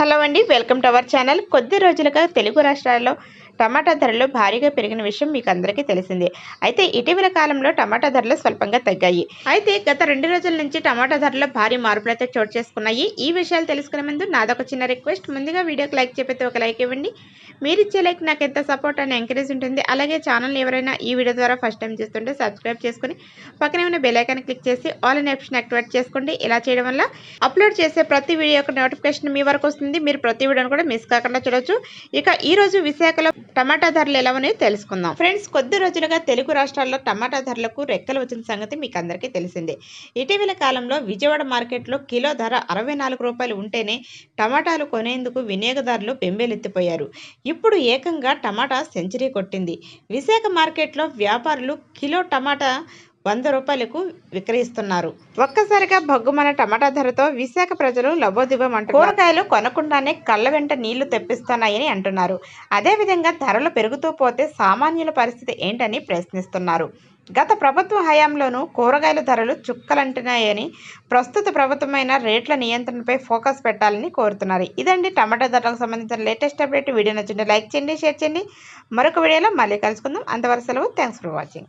Hello అండి welcome to our channel. కొద్ది రోజులుగా తెలుగు రాష్ట్రాల్లో టమాటా ధరలు భారీగా పెరిగిన విషయం మీకు అందరికీ తెలిసిందే. అయితే ఇటీవల కాలంలో టమాటా ధరలు స్వల్పంగా తగ్గాయి. అయితే గత రెండు రోజుల నుంచి టమాటా ధరలో భారీ మార్పులు అయితే చోటు చేసుకున్నాయి. ఈ విషయాలు తెలుసుకునే ముందు నాదొక చిన్న రిక్వెస్ట్. ముందుగా వీడియోకి లైక్ చెప్పితే ఒక లైక్ ఇవ్వండి. మీరు ఇచ్చే లైక్ నాకు ఎంత సపోర్ట్ అని ఎంకరేజ్ ఉంటుంది. అలాగే ఛానల్ ఎవరైనా ఈ వీడియో ద్వారా ఫస్ట్ టైం చూస్తుంటే సబ్స్క్రైబ్ చేసుకుని పక్కనే ఉన్న బెలైకాన్ని క్లిక్ చేసి ఆల్ అనే ఆప్షన్ యాక్టివేట్ చేసుకోండి. ఇలా చేయడం వల్ల అప్లోడ్ చేసే ప్రతి వీడియో యొక్క నోటిఫికేషన్ మీ వరకు వస్తుంది. మీరు ప్రతి వీడియోని కూడా మిస్ కాకుండా చూడొచ్చు. ఇక ఈ రోజు విశాఖలో టమాటా ధరలు ఎలా ఉన్నాయో తెలుసుకుందాం. ఫ్రెండ్స్ కొద్ది రోజులుగా తెలుగు రాష్ట్రాల్లో టమాటా ధరలకు రెక్కలు వచ్చిన సంగతి మీకు అందరికీ తెలిసిందే. ఇటీవల కాలంలో విజయవాడ మార్కెట్లో కిలో ధర అరవై నాలుగు రూపాయలు ఉంటేనే టమాటాలు కొనేందుకు వినియోగదారులు బెంబేలెత్తిపోయారు. ఇప్పుడు ఏకంగా టమాటా సెంచరీ కొట్టింది. విశాఖ మార్కెట్లో వ్యాపారులు కిలో టమాటా వంద రూపాయలకు విక్రయిస్తున్నారు. ఒక్కసారిగా భగ్గుమన టమాటా ధరతో విశాఖ ప్రజలు లబోదివ్వమంటారు కూరగాయలు కొనకుండానే కళ్ళ వెంట నీళ్ళు తెప్పిస్తున్నాయని అంటున్నారు. అదేవిధంగా ధరలు పెరుగుతూ పోతే సామాన్యుల పరిస్థితి ఏంటని ప్రశ్నిస్తున్నారు. గత ప్రభుత్వ హయాంలోనూ కూరగాయల ధరలు చుక్కలంటున్నాయని ప్రస్తుత ప్రభుత్వమైన రేట్ల నియంత్రణపై ఫోకస్ పెట్టాలని కోరుతున్నారు. ఇదండి టమాటా ధరలకు సంబంధించిన లేటెస్ట్ అప్డేట్. వీడియో నచ్చింది లైక్ చేయండి షేర్ చేయండి. మరొక వీడియోలో మళ్ళీ కలుసుకుందాం. అంతవరకు సెలవు. Thanks for watching.